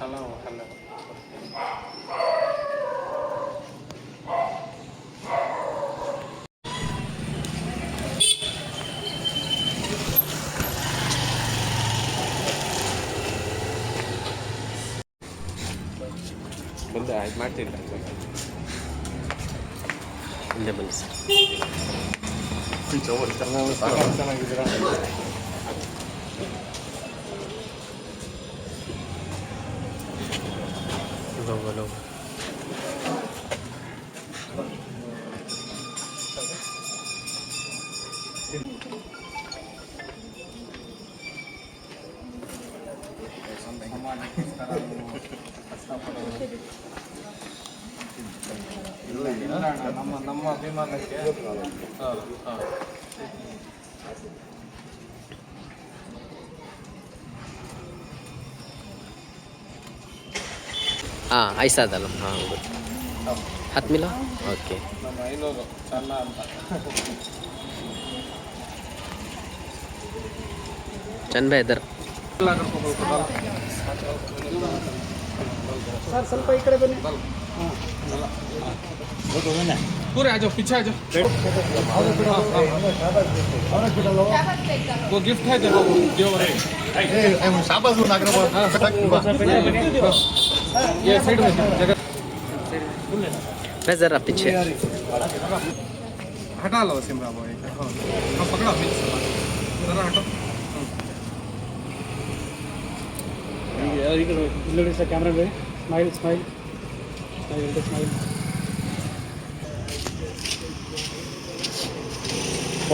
ಛಲ ಅಲ್ಲ ಬಂದೆ ಆಯ್ತು ಮಾಡ್ತೀನಿ. ಇಲ್ಲೇ ಬನ್ನಿ ಸರ್. ಚೆನ್ನಾಗಿದ್ದೀರಾ? ಲೋಗೋ ಇಲ್ಲ ಅಣ್ಣ, ನಮ್ಮ ನಮ್ಮ ಅಭಿಮಾನಕ್ಕೆ ಹಾಂ ಹಾಂ ಹಾಂ ಐಸಾದಲ್ಲ ಹಾಂ ಗೊತ್ತು ಹತ್ತು ಮಿಲ ಓಕೆ ನಮ್ಮ ಐನೂರು ಚೆನ್ನ ಅಂತ ಚಂದ ಇದ್ದಾರೆ ಎಲ್ಲ ಕರ್ಕೊಬೇಕು ಸರ್ ಸ್ವಲ್ಪ ಈ ಕಡೆ ಬನ್ನಿ पूरे आ जाओ पीछे आ जाओ वो गिफ्ट है देखो देवर ये साइड में जगह मैं ज़रा पीछे हटा लो सिमरा भाई हाँ पकड़ो मिक्स जरा हटो ಇಲ್ಲಿ ಸರ್ ಕ್ಯಾಮ್ರಾ ಬೇರೆ smile smile smile smile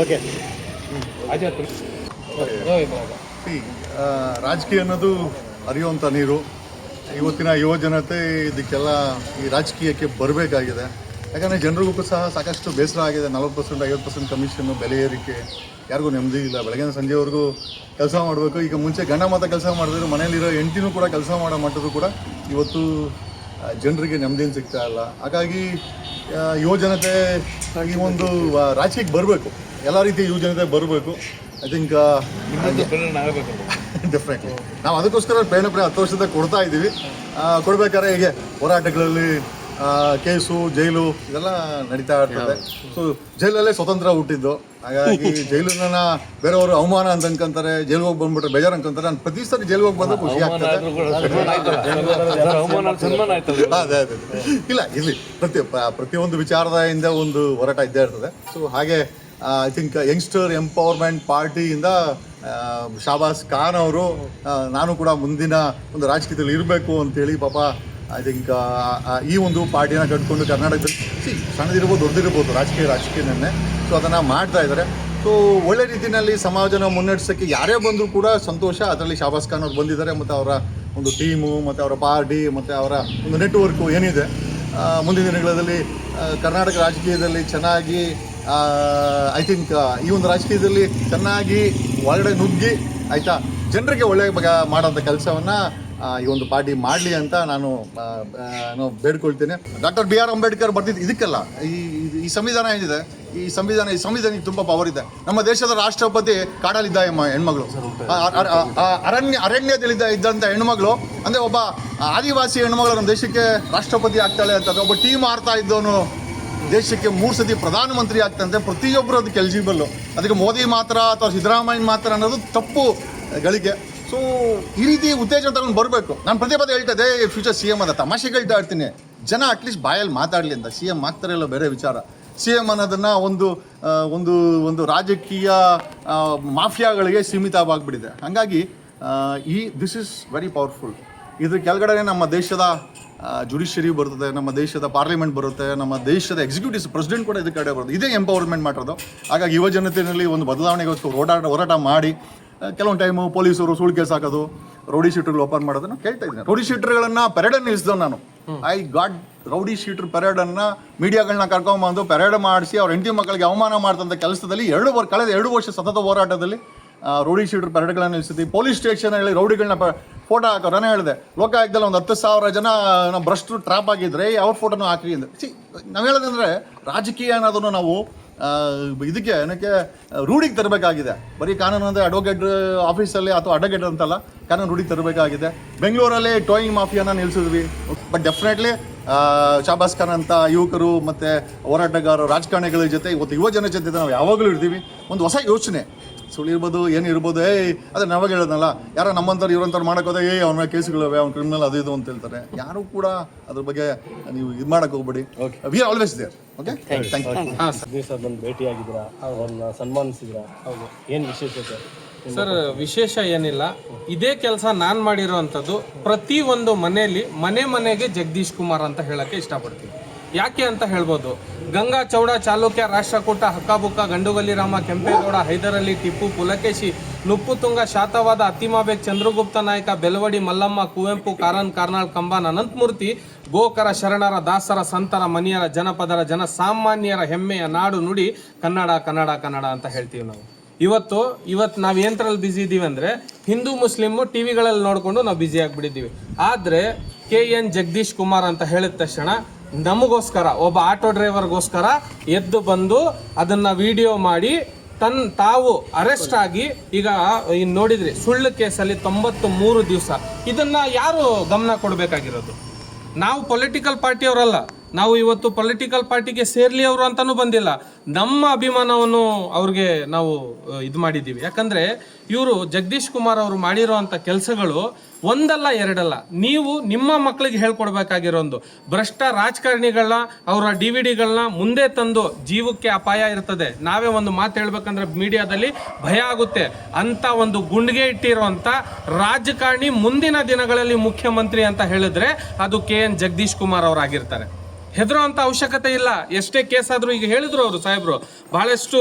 okay आ जाओ तुम See, ಆ, ರಾಜಕೀಯ ಅನ್ನೋದು ಹರಿಯುವಂಥ ನೀರು ಇವತ್ತಿನ ಯುವ ಜನತೆ ಇದಕ್ಕೆಲ್ಲ ಈ ರಾಜಕೀಯಕ್ಕೆ ಬರಬೇಕಾಗಿದೆ. ಯಾಕಂದರೆ ಜನರಿಗೂ ಸಹ ಸಾಕಷ್ಟು ಬೇಸರ ಆಗಿದೆ. ನಲ್ವತ್ತು ಪರ್ಸೆಂಟ್ ಐವತ್ತು ಪರ್ಸೆಂಟ್ ಕಮಿಷನ್ನು ಬೆಲೆ ಏರಿಕೆ. ಯಾರಿಗೂ ನೆಮ್ಮದಿ ಇಲ್ಲ. ಬೆಳಗಿನ ಸಂಜೆವರೆಗೂ ಕೆಲಸ ಮಾಡಬೇಕು. ಈಗ ಮುಂಚೆ ಗಂಡ ಮಾತ್ರ ಕೆಲಸ ಮಾಡಿದ್ರು ಮನೆಯಲ್ಲಿರೋ ಹೆಂಡತಿನೂ ಕೂಡ ಕೆಲಸ ಮಾಡೋ ಮಟ್ಟದ್ದು ಕೂಡ ಇವತ್ತು ಜನರಿಗೆ ನೆಮ್ಮದಿನ ಸಿಗ್ತಾ ಇಲ್ಲ. ಹಾಗಾಗಿ ಯುವ ಜನತೆ ಈ ಒಂದು ರಾಜಕೀಯಕ್ಕೆ ಬರಬೇಕು. ಎಲ್ಲ ರೀತಿಯ ಯುವ ಜನತೆ ಬರಬೇಕು. ಐ ಥಿಂಕ್ ಡೆಫಿನೆಟ್ಲಿ ನಾವು ಅದಕ್ಕೋಸ್ಕರ ಪ್ರೇರಣೆ ಪ್ರೇರಣೆ ಹತ್ತು ವರ್ಷದ ಕೊಡ್ತಾ ಇದ್ದೀವಿ. ಕೊಡ್ಬೇಕಾದ್ರೆ ಹೀಗೆ ಹೋರಾಟಗಳಲ್ಲಿ ಕೇಸು ಜೈಲು ಇದೆಲ್ಲ ನಡೀತಾ ಇರ್ತದೆ. ಸೊ ಜೈಲಲ್ಲೇ ಸ್ವತಂತ್ರ ಹುಟ್ಟಿದ್ದು. ಹಾಗಾಗಿ ಜೈಲನ್ನ ಬೇರೆಯವರು ಅವಮಾನ ಅಂತ ಅನ್ಕೊಂತಾರೆ ಜೈಲಿಗೆ ಹೋಗಿ ಬಂದ್ಬಿಟ್ರೆ ಬೇಜಾರು ಅನ್ಕೊಂತಾರೆ. ನಾನು ಪ್ರತಿ ಸರಿ ಜೈಲಿಗೆ ಹೋಗಿ ಬಂದ್ರೆ ಖುಷಿ ಆಗ್ತದೆ. ಅದೇ ಅದೇ ಇಲ್ಲ ಇಲ್ಲಿ ಪ್ರತಿ ಪ್ರತಿಯೊಂದು ವಿಚಾರದ ಹಿಂದೆ ಒಂದು ಹೋರಾಟ ಇದ್ದೇ ಇರ್ತದೆ. ಸೊ ಹಾಗೆ ಐ ಥಿಂಕ್ ಯಂಗ್ಸ್ಟರ್ ಎಂಪವರ್ಮೆಂಟ್ ಪಾರ್ಟಿಯಿಂದ ಶಾಬಾಸ್ ಖಾನ್ ಅವರು ನಾನು ಕೂಡ ಮುಂದಿನ ಒಂದು ರಾಜಕೀಯದಲ್ಲಿ ಇರಬೇಕು ಅಂತೇಳಿ ಪಾಪ ಐ ಥಿಂಕ್ ಈ ಒಂದು ಪಾರ್ಟಿನ ಕಟ್ಕೊಂಡು ಕರ್ನಾಟಕದಲ್ಲಿ, ಸಿ, ಸಣ್ಣದಿರ್ಬೋದು, ದೊಡ್ಡದಿರ್ಬೋದು, ರಾಜಕೀಯ ರಾಜಕೀಯನೇ ಸೊ ಅದನ್ನು ಮಾಡ್ತಾ ಇದ್ದಾರೆ ಸೊ ಒಳ್ಳೆ ರೀತಿಯಲ್ಲಿ ಸಮಾಜನ ಮುನ್ನಡೆಸೋಕ್ಕೆ ಯಾರೇ ಬಂದರೂ ಕೂಡ ಸಂತೋಷ. ಅದರಲ್ಲಿ ಶಾಬಾಸ್ ಖಾನ್ ಅವರು ಬಂದಿದ್ದಾರೆ, ಮತ್ತು ಅವರ ಒಂದು ಟೀಮು, ಮತ್ತು ಅವರ ಪಾರ್ಟಿ, ಮತ್ತು ಅವರ ಒಂದು ನೆಟ್ವರ್ಕು ಏನಿದೆ. ಮುಂದಿನ ದಿನಗಳಲ್ಲಿ ಕರ್ನಾಟಕ ರಾಜಕೀಯದಲ್ಲಿ ಚೆನ್ನಾಗಿ ಐ ಥಿಂಕ್ ಈ ಒಂದು ರಾಜಕೀಯದಲ್ಲಿ ಚೆನ್ನಾಗಿ ಒಳಗಡೆ ನುಗ್ಗಿ, ಆಯಿತಾ, ಜನರಿಗೆ ಒಳ್ಳೆಯ ಬಗ್ಗೆ ಮಾಡೋಂಥ ಕೆಲಸವನ್ನು ಈ ಒಂದು ಪಾರ್ಟಿ ಮಾಡಲಿ ಅಂತ ನಾನು ಬೇಡ್ಕೊಳ್ತೀನಿ ಬೇಡ್ಕೊಳ್ತೇನೆ. ಡಾಕ್ಟರ್ ಬಿ ಆರ್ ಅಂಬೇಡ್ಕರ್ ಬರ್ತಿದ್ದು ಇದಕ್ಕೆಲ್ಲ, ಈ, ಈ- ಸಂವಿಧಾನ ಏನಿದೆ, ಈ ಸಂವಿಧಾನ, ಈ ಸಂವಿಧಾನಕ್ಕೆ ತುಂಬ ಪವರ್ ಇದೆ. ನಮ್ಮ ದೇಶದ ರಾಷ್ಟ್ರಪತಿ ಕಾಡಲಿದ್ದ ಹೆಣ್ಮಗಳು. ಅರಣ್ಯ, ಅರಣ್ಯದಲ್ಲಿದ್ದ ಇದ್ದಂಥ ಹೆಣ್ಮಗಳು, ಅಂದರೆ ಒಬ್ಬ ಆದಿವಾಸಿ ಹೆಣ್ಮಗಳು ನಮ್ಮ ದೇಶಕ್ಕೆ ರಾಷ್ಟ್ರಪತಿ ಆಗ್ತಾಳೆ ಅಂತ, ಒಬ್ಬ ಟೀಮ್ ಆಡ್ತಾ ಇದ್ದವನು ದೇಶಕ್ಕೆ ಮೂರು ಸತಿ ಪ್ರಧಾನಮಂತ್ರಿ ಆಗ್ತಂತೆ ಪ್ರತಿಯೊಬ್ಬರು ಅದಕ್ಕೆ ಎಲಿಜಿಬಲ್ಲು ಅದಕ್ಕೆ ಮೋದಿ ಮಾತ್ರ ಅಥವಾ ಸಿದ್ದರಾಮಯ್ಯ ಮಾತ್ರ ಅನ್ನೋದು ತಪ್ಪು ಗಳಿಕೆ ಸೊ ಈ ರೀತಿ ಉತ್ತೇಜನ ತಗೊಂಡು ಬರಬೇಕು. ನಾನು ಪ್ರತಿ ಪದ ಹೇಳ್ತಾ ಫ್ಯೂಚರ್ ಸಿ ಎಂ ಅಂತ ತಮಾಷೆ ಹೇಳ್ತಾ ಇರ್ತೀನಿ. ಜನ ಅಟ್ಲೀಸ್ಟ್ ಬಾಯಲ್ಲಿ ಮಾತಾಡಲಿ ಅಂತ. ಸಿ ಎಂ ಆಗ್ತಾರೆ ಇಲ್ಲ ಬೇರೆ ವಿಚಾರ. ಸಿ ಎಂ ಅನ್ನೋದನ್ನು ಒಂದು ಒಂದು ಒಂದು ರಾಜಕೀಯ ಮಾಫಿಯಾಗಳಿಗೆ ಸೀಮಿತವಾಗ್ಬಿಟ್ಟಿದೆ. ಹಾಗಾಗಿ ಈ ದಿಸ್ ಇಸ್ ವೆರಿ ಪವರ್ಫುಲ್ ಇದ್ರ ಕೆಳಗಡೆ ನಮ್ಮ ದೇಶದ ಜುಡಿಷರಿ ಬರ್ತದೆ ನಮ್ಮ ದೇಶದ ಪಾರ್ಲಿಮೆಂಟ್ ಬರುತ್ತೆ ನಮ್ಮ ದೇಶದ ಎಕ್ಸಿಕ್ಯೂಟಿವ್ಸ್ ಪ್ರೆಸಿಡೆಂಟ್ ಕೂಡ ಇದು ಕಡೆ ಬರುತ್ತೆ ಇದೇ ಎಂಪವರ್ಮೆಂಟ್ ಮಾಡೋದು ಹಾಗಾಗಿ ಯುವ ಜನತೆಯಲ್ಲಿ ಒಂದು ಬದಲಾವಣೆಗೋಸ್ಕರ ಹೋರಾಟ ಹೋರಾಟ ಮಾಡಿ ಕೆಲವೊಂದು ಟೈಮು ಪೊಲೀಸರು ಸುಳ್ಳು ಕೇಸ್ ಹಾಕೋದು ರೌಡಿ ಶೀಟರ್ಗಳು ಓಪನ್ ಮಾಡೋದನ್ನು ಕೇಳ್ತಾ ಇದ್ದೀನಿ. ರೌಡಿ ಶೀಟರ್ಗಳನ್ನು ಪೆರೇಡ್ ನಿಲ್ಲಿಸಿದವ್ ನಾನು. ಐ ಗಾಡ್ ರೌಡಿ ಶೀಟರ್ ಪೆರೇಡನ್ನು ಮೀಡಿಯಾಗಳನ್ನ ಕರ್ಕೊಂಬಂದು ಪೆರೇಡ್ ಮಾಡಿಸಿ ಅವ್ರ ಹೆಂಡತಿ ಮಕ್ಕಳಿಗೆ ಅವಮಾನ ಮಾಡ್ತಂಥ ಕೆಲಸದಲ್ಲಿ ಎರಡು ಕಳೆದ ಎರಡು ವರ್ಷ ಸತತ ಹೋರಾಟದಲ್ಲಿ ರೌಡಿ ಶೀಟರ್ ಪೆರೇಡ್ಗಳನ್ನು ನಿಲ್ಲಿಸಿದ್ವಿ ಪೊಲೀಸ್ ಸ್ಟೇಷನ್ ಹೇಳಿ ರೌಡಿಗಳನ್ನ ಫೋಟೋ ಹಾಕೋ ನಾನು ಹೇಳಿದೆ, ಲೋಕಾಯುಕ್ತದಲ್ಲಿ ಒಂದು ಹತ್ತು ಸಾವಿರ ಜನ ನಮ್ಮ ಭ್ರಷ್ಟರು ಟ್ರಾಪ್ ಆಗಿದ್ರೆ ಅವ್ರ ಫೋಟೋನು ಹಾಕಿ ಸಿ ನಾವು ಹೇಳೋದಂದ್ರೆ ರಾಜಕೀಯ ಅನ್ನೋದನ್ನು ನಾವು ಇದಕ್ಕೆ ಏನಕ್ಕೆ, ರೂಢಿಗೆ ತರಬೇಕಾಗಿದೆ. ಬರೀ ಕಾನೂನು ಅಂದರೆ ಅಡ್ವೊಕೇಟ್ ಆಫೀಸಲ್ಲಿ ಅಥವಾ ಅಡ್ವೊಕೇಟ್ ಅಂತಲ್ಲ, ಕಾನೂನು ರೂಢಿಗೆ ತರಬೇಕಾಗಿದೆ. ಬೆಂಗಳೂರಲ್ಲಿ ಟೋಯಿಂಗ್ ಮಾಫಿಯಾನ ನಿಲ್ಲಿಸಿದ್ವಿ ಬಟ್ ಡೆಫಿನೆಟ್ಲಿ ಶಾಬಾಸ್ ಖಾನ್ ಅಂತ ಯುವಕರು ಮತ್ತು ಹೋರಾಟಗಾರರು, ರಾಜಕಾರಣಿಗಳ ಜೊತೆ, ಇವತ್ತು ಯುವ ಜನ ಜೊತೆ ನಾವು ಯಾವಾಗಲೂ ಇರ್ತೀವಿ. ಒಂದು ಹೊಸ ಯೋಚನೆ. ಸುಳ್ಳು ಇರ್ಬೋದು ಏನು ಇರ್ಬೋದು ಏಯ್ ಅದೇ ನಾವಾಗ ಹೇಳೋದಲ್ಲ ಯಾರೋ ನಮ್ಮಂಥವ್ರು ಇವ್ರಂಥವ್ರು ಮಾಡೋಕೋದೆ ಏಯ್ ಅವನ ಕೇಸುಗಳು ಅವ್ನ ಕ್ರಿಮಿನಲ್ ಅದು ಇದು ಅಂತ ಹೇಳ್ತಾರೆ. ಯಾರು ಕೂಡ ಅದ್ರ ಬಗ್ಗೆ ನೀವು ಇದು ಮಾಡಕ್ಕೆ ಹೋಗ್ಬೇಡಿ. We are always there okay thank you ಹಾಂ ಸರ್. ಬಂದು ಭೇಟಿಯಾಗಿದ್ದೀರಾ ಅವ್ರನ್ನ ಸನ್ಮಾನಿಸಿದ್ರಾ ಹೌದು. ಏನು ವಿಶೇಷತೆ? ಸರ್ ವಿಶೇಷ ಏನಿಲ್ಲ. ಇದೇ ಕೆಲಸ ನಾನು ಮಾಡಿರೋವಂಥದ್ದು ಪ್ರತಿ ಒಂದು ಮನೆಯಲ್ಲಿ ಮನೆ ಮನೆಗೆ ಜಗದೀಶ್ ಕುಮಾರ್ ಅಂತ ಹೇಳಕ್ಕೆ ಇಷ್ಟಪಡ್ತೀನಿ. ಯಾಕೆ ಅಂತ ಹೇಳ್ಬೋದು. ಗಂಗಾ ಚೌಡ, ಚಾಲುಕ್ಯ, ರಾಷ್ಟ್ರಕೂಟ, ಹಕ್ಕಾಬುಕ್ಕ, ಗಂಡುಗಲ್ಲಿ ರಾಮ, ಕೆಂಪೇಗೌಡ ಹೈದರಲಿ ಟಿಪ್ಪು, ಪುಲಕೇಶಿ, ನುಪ್ಪುತುಂಗ, ಶಾತವಾದ ಅತಿಮಾಬೇಗ್, ಚಂದ್ರಗುಪ್ತ ನಾಯಕ, ಬೆಲವಡಿ, ಮಲ್ಲಮ್ಮ, ಕುವೆಂಪು, ಕಾರನ್, ಕಾರ್ನಾಳ್, ಕಂಬಾನ್, ಅನಂತಮೂರ್ತಿ, ಗೋಕರ ಶರಣರ, ದಾಸರ, ಸಂತರ, ಮನಿಯರ, ಜನಪದರ ಜನಸಾಮಾನ್ಯರ ಹೆಮ್ಮೆಯ ನಾಡು ನುಡಿ ಕನ್ನಡ ಕನ್ನಡ ಕನ್ನಡ ಅಂತ ಹೇಳ್ತೀವಿ ನಾವು. ಇವತ್ತು ಇವತ್ತು ನಾವು ಏನರಲ್ಲಿ ಬ್ಯುಸಿ ಇದ್ದೀವಿ ಅಂದರೆ, ಹಿಂದೂ, ಮುಸ್ಲಿಮು ಟಿ ವಿಗಳಲ್ಲಿ ನೋಡಿಕೊಂಡು ನಾವು ಬ್ಯುಸಿ ಆಗಿಬಿಟ್ಟಿದ್ದೀವಿ. ಆದರೆ, ಕೆ ಎನ್ ಜಗದೀಶ್ ಕುಮಾರ್ ಅಂತ ಹೇಳಿದ ತಕ್ಷಣ ನಮಗೋಸ್ಕರ, ಒಬ್ಬ ಆಟೋ ಡ್ರೈವರ್ಗೋಸ್ಕರ ಎದ್ದು ಬಂದು ಅದನ್ನು ವಿಡಿಯೋ ಮಾಡಿ, ತನ್ ತಾವು ಅರೆಸ್ಟ್ ಆಗಿ, ಈಗ ಇನ್ ನೋಡಿದ್ರಿ, ಸುಳ್ಳು ಕೇಸಲ್ಲಿ ತೊಂಬತ್ತು ಮೂರು ದಿವಸ. ಇದನ್ನ ಯಾರು ಗಮನ ಕೊಡಬೇಕಾಗಿರೋದು? ನಾವು ಪೊಲಿಟಿಕಲ್ ಪಾರ್ಟಿಯವರಲ್ಲ. ನಾವು ಇವತ್ತು ಪೊಲಿಟಿಕಲ್ ಪಾರ್ಟಿಗೆ ಸೇರ್ಲಿ ಅವರು ಅಂತಲೂ ಬಂದಿಲ್ಲ. ನಮ್ಮ ಅಭಿಮಾನವನ್ನು ಅವ್ರಿಗೆ ನಾವು ಇದು ಮಾಡಿದ್ದೀವಿ. ಯಾಕಂದ್ರೆ ಇವರು ಜಗದೀಶ್ ಕುಮಾರ್ ಅವರು ಮಾಡಿರೋ ಅಂಥ ಕೆಲಸಗಳು ಒಂದಲ್ಲ ಎರಡಲ್ಲ. ನೀವು ನಿಮ್ಮ ಮಕ್ಕಳಿಗೆ ಹೇಳ್ಕೊಡ್ಬೇಕಾಗಿರೋ ಒಂದು. ಭ್ರಷ್ಟ ರಾಜಕಾರಣಿಗಳನ್ನ, ಅವರ ಡಿ ವಿ ಡಿಗಳನ್ನ ಮುಂದೆ ತಂದು ಜೀವಕ್ಕೆ ಅಪಾಯ ಇರ್ತದೆ. ನಾವೇ ಒಂದು ಮಾತು ಹೇಳ್ಬೇಕಂದ್ರೆ ಮೀಡಿಯಾದಲ್ಲಿ ಭಯ ಆಗುತ್ತೆ. ಅಂತ ಒಂದು ಗುಂಡಿಗೆ ಇಟ್ಟಿರುವಂತ ರಾಜಕಾರಣಿ ಮುಂದಿನ ದಿನಗಳಲ್ಲಿ ಮುಖ್ಯಮಂತ್ರಿ ಅಂತ ಹೇಳಿದ್ರೆ ಅದು ಕೆ ಎನ್ ಜಗದೀಶ್ ಕುಮಾರ್ ಅವರಾಗಿರ್ತಾರೆ. ಹೆದರುವಂತ ಅವಶ್ಯಕತೆ ಇಲ್ಲ. ಎಷ್ಟೇ ಕೇಸ್ ಆದ್ರೂ ಈಗ ಹೇಳಿದ್ರು ಅವರು ಸಾಹೇಬ್ರು ಬಹಳಷ್ಟು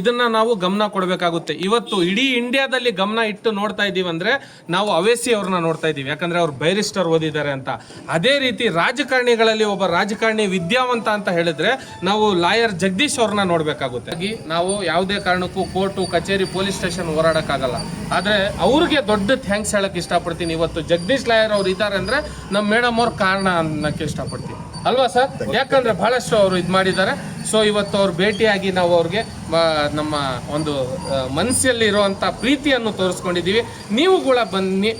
ಇದನ್ನ ನಾವು ಗಮನ ಕೊಡಬೇಕಾಗುತ್ತೆ. ಇವತ್ತು ಇಡೀ ಇಂಡಿಯಾದಲ್ಲಿ ಗಮನ ಇಟ್ಟು ನೋಡ್ತಾ ಇದ್ದೀವಿ ಅಂದ್ರೆ ನಾವು ಅವೇಸಿ ಅವ್ರನ್ನ ನೋಡ್ತಾ ಇದ್ದೀವಿ ಯಾಕಂದ್ರೆ ಅವ್ರು ಬೈರಿಸ್ಟರ್ ಓದಿದ್ದಾರೆ ಅಂತ. ಅದೇ ರೀತಿ ರಾಜಕಾರಣಿಗಳಲ್ಲಿ ಒಬ್ಬ ರಾಜಕಾರಣಿ ವಿದ್ಯಾವಂತ ಅಂತ ಹೇಳಿದ್ರೆ ನಾವು ಲಾಯರ್ ಜಗದೀಶ್ ಅವ್ರನ್ನ ನೋಡ್ಬೇಕಾಗುತ್ತೆ. ನಾವು ಯಾವುದೇ ಕಾರಣಕ್ಕೂ ಕೋರ್ಟು, ಕಚೇರಿ, ಪೊಲೀಸ್ ಸ್ಟೇಷನ್ ಓಡಾಡೋಕ್ಕಾಗಲ್ಲ ಆದ್ರೆ ಅವ್ರಿಗೆ ದೊಡ್ಡ ಥ್ಯಾಂಕ್ಸ್ ಹೇಳಕ್ ಇಷ್ಟಪಡ್ತೀನಿ. ಇವತ್ತು ಜಗದೀಶ್ ಲಾಯರ್ ಅವ್ರು ಇದ್ದಾರೆ ಅಂದ್ರೆ ನಮ್ಮ ಮೇಡಮ್ ಅವ್ರ ಕಾರಣ ಅನ್ನಕ್ಕೆ ಇಷ್ಟಪಡ್ತೀನಿ. ಅಲ್ವಾ ಸರ್? ಯಾಕಂದ್ರೆ ಬಹಳಷ್ಟು ಅವರು ಇದು ಮಾಡಿದ್ದಾರೆ. ಸೊ ಇವತ್ತು ಅವ್ರು ಭೇಟಿಯಾಗಿ ನಾವು ಅವ್ರಿಗೆ ನಮ್ಮ ಒಂದು ಮನಸ್ಸಲ್ಲಿ ಇರುವಂಥ ಪ್ರೀತಿಯನ್ನು ತೋರಿಸ್ಕೊಂಡಿದ್ದೀವಿ. ನೀವು ಕೂಡ ಬನ್ನಿ,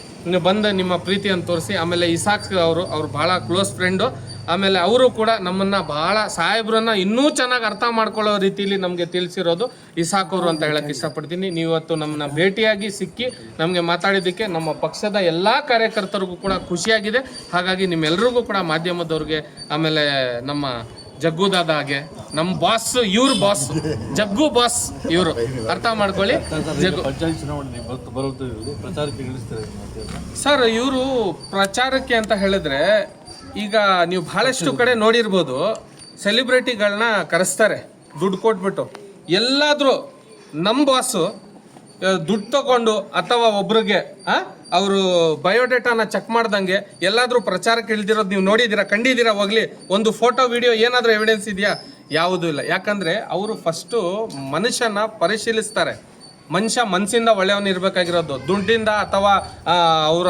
ಬಂದ ನಿಮ್ಮ ಪ್ರೀತಿಯನ್ನು ತೋರಿಸಿ, ಆಮೇಲೆ ಇಸಾಕ್ ಅವರು, ಅವ್ರು ಭಾಳ ಕ್ಲೋಸ್ ಫ್ರೆಂಡು ಆಮೇಲೆ ಅವರು ಕೂಡ ನಮ್ಮನ್ನ ಭಾಳ ಸಾಹೇಬ್ರನ್ನ ಇನ್ನೂ ಚೆನ್ನಾಗಿ ಅರ್ಥ ಮಾಡ್ಕೊಳ್ಳೋ ರೀತಿಯಲ್ಲಿ ನಮಗೆ ತಿಳಿಸಿರೋದು ಇಸಾಕೋರು ಅಂತ ಹೇಳಕ್ ಇಷ್ಟಪಡ್ತೀನಿ. ನೀವು ಇವತ್ತು ನಮ್ಮನ್ನ ಭೇಟಿಯಾಗಿ ಸಿಕ್ಕಿ ನಮಗೆ ಮಾತಾಡಿದ್ದಕ್ಕೆ ನಮ್ಮ ಪಕ್ಷದ ಎಲ್ಲ ಕಾರ್ಯಕರ್ತರಿಗೂ ಕೂಡ ಖುಷಿಯಾಗಿದೆ. ಹಾಗಾಗಿ ನಿಮ್ಮೆಲ್ಲರಿಗೂ ಕೂಡ ಮಾಧ್ಯಮದವ್ರಿಗೆ ಆಮೇಲೆ ನಮ್ಮ ಜಗ್ಗುದಾದ ಹಾಗೆ ನಮ್ಮ ಬಾಸ್ ಇವ್ರ ಬಾಸ್ ಜಗ್ಗು ಬಾಸ್ ಇವರು. ಅರ್ಥ ಮಾಡ್ಕೊಳ್ಳಿ. ಸರ್ ಇವರು ಪ್ರಚಾರಕ್ಕೆ ಅಂತ ಹೇಳಿದ್ರೆ ಈಗ ನೀವು ಬಹಳಷ್ಟು ಕಡೆ ನೋಡಿರ್ಬೋದು ಸೆಲೆಬ್ರಿಟಿಗಳನ್ನ ಕರೆಸ್ತಾರೆ. ದುಡ್ಡು ಕೊಟ್ಬಿಟ್ಟು. ಎಲ್ಲಾದರೂ ನಮ್ಮ ಬಾಸು ದುಡ್ಡು ತಗೊಂಡು ಅಥವಾ ಒಬ್ರಿಗೆ ಅವರು ಬಯೋಡೇಟಾನ ಚೆಕ್ ಮಾಡ್ದಂಗೆ ಎಲ್ಲಾದರೂ ಪ್ರಚಾರಕ್ಕೆ ಇಳಿದಿರೋದು ನೀವು ನೋಡಿದ್ದೀರಾ ಕಂಡಿದ್ದೀರಾ ಹೋಗ್ಲಿ ಒಂದು ಫೋಟೋ ವಿಡಿಯೋ ಏನಾದರೂ ಎವಿಡೆನ್ಸ್ ಇದೆಯಾ? ಯಾವುದೂ ಇಲ್ಲ. ಯಾಕಂದರೆ ಅವರು ಫಸ್ಟು ಮನುಷ್ಯನ ಪರಿಶೀಲಿಸ್ತಾರೆ. ಮನುಷ್ಯ ಮನಸ್ಸಿಂದ ಒಳ್ಳೆಯವನಿರ್ಬೇಕಾಗಿರೋದು ದುಡ್ಡಿಂದ ಅಥವಾ ಅವರ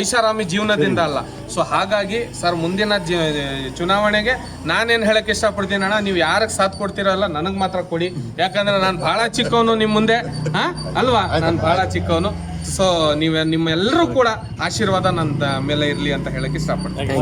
ಐಷಾರಾಮಿ ಜೀವನದಿಂದ ಅಲ್ಲ. ಸೊ ಹಾಗಾಗಿ ಸರ್ ಮುಂದಿನ ಜಿ ಚುನಾವಣೆಗೆ ನಾನೇನು ಹೇಳಕ್ಕೆ ಇಷ್ಟಪಡ್ತೀನಿ ಅಣ್ಣ ನೀವು ಯಾರಿಗೆ ಸಾಥ್ ಕೊಡ್ತೀರಲ್ಲ ನನಗೆ ಮಾತ್ರ ಕೊಡಿ. ಯಾಕಂದ್ರೆ ನಾನು ಭಾಳ ಚಿಕ್ಕವನು ನಿಮ್ಮ ಮುಂದೆ ಹಾ ಅಲ್ವಾ? ನಾನು ಭಾಳ ಚಿಕ್ಕವನು. ಸೊ ನೀವು ನಿಮ್ಮೆಲ್ಲರೂ ಕೂಡ ಆಶೀರ್ವಾದ ನನ್ನ ಮೇಲೆ ಇರಲಿ ಅಂತ ಹೇಳಕ್ಕೆ ಇಷ್ಟಪಡ್ತೀನಿ.